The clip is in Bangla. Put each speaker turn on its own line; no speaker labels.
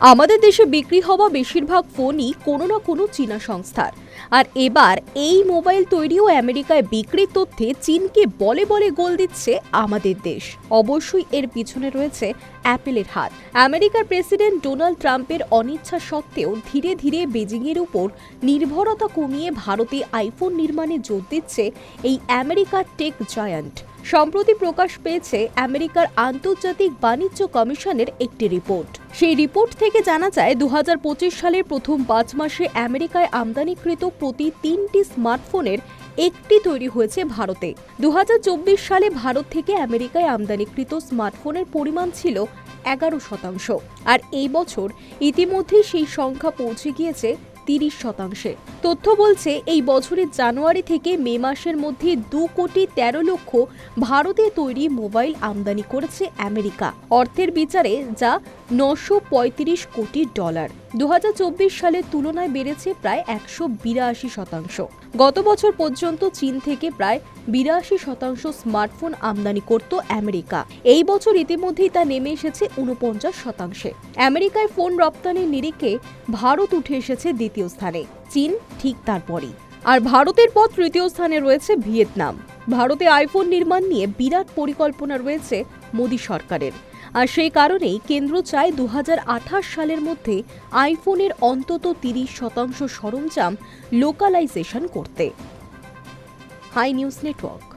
আমাদের দেশে বিক্রি হওয়া বেশিরভাগ ফোনই কোনো না কোনো চীনা সংস্থার। আর এবার এই মোবাইল তৈরিও আমেরিকায় বিক্রির তথ্যে চীনকে বলে বলে গোল দিচ্ছে আমাদের দেশ। অবশ্যই এর পিছনে রয়েছে অ্যাপেলের হাত। আমেরিকার প্রেসিডেন্ট ডোনাল্ড ট্রাম্পের অনিচ্ছা সত্ত্বেও ধীরে ধীরে বেজিংয়ের উপর নির্ভরতা কমিয়ে ভারতে আইফোন নির্মাণে জোর দিচ্ছে এই আমেরিকার টেক জায়ান্ট। সম্প্রতি প্রকাশ পেয়েছে আমেরিকার আন্তর্জাতিক বাণিজ্য কমিশনের একটি রিপোর্ট। সেই রিপোর্ট থেকে জানা যায় দু সালের প্রথম পাঁচ মাসে আমেরিকায় আমদানিকৃত প্রতি তিনটি স্মার্টফোনের একটি তৈরি হয়েছে ভারতে। দু হাজার চব্বিশ সালে ভারত থেকে আমেরিকায় আমদানিকৃত স্মার্টফোনের পরিমাণ ছিল এগারো শতাংশ। আর এই বছর ইতিমধ্যে সেই সংখ্যা পৌঁছে গিয়েছে তিরিশ শতাংশে। তথ্য বলছে, এই বছরের জানুয়ারি থেকে মে মাসের মধ্যে দু কোটি তেরো লক্ষ ভারতে তৈরি মোবাইল আমদানি করেছে আমেরিকা। অর্থের বিচারে যা নশো কোটি ডলার। দু সালের তুলনায় বেড়েছে প্রায় একশো বিরাশি শতাংশ। গত বছর পর্যন্ত চীন থেকে প্রায় বিরাশি শতাংশ স্মার্টফোন আমদানি করত আমেরিকা। এই বছর ইতিমধ্যেই তা নেমে এসেছে উনপঞ্চাশ শতাংশে। আমেরিকায় ফোন রপ্তানির নিরিখে ভারত উঠে এসেছে দ্বিতীয় স্থানে, চীন ঠিক তারপরই। আর ভারতের পর তৃতীয় স্থানে রয়েছে ভিয়েতনাম। ভারতে আইফোন নির্মাণ নিয়ে বিরাট পরিকল্পনা রয়েছে মোদী সরকারের। আর সেই কারণেই কেন্দ্র চায় দু হাজার আঠাশ সালের মধ্যে আইফোনের অন্তত তিরিশ শতাংশ সরঞ্জাম লোকালাইজেশন করতে। Hi news network.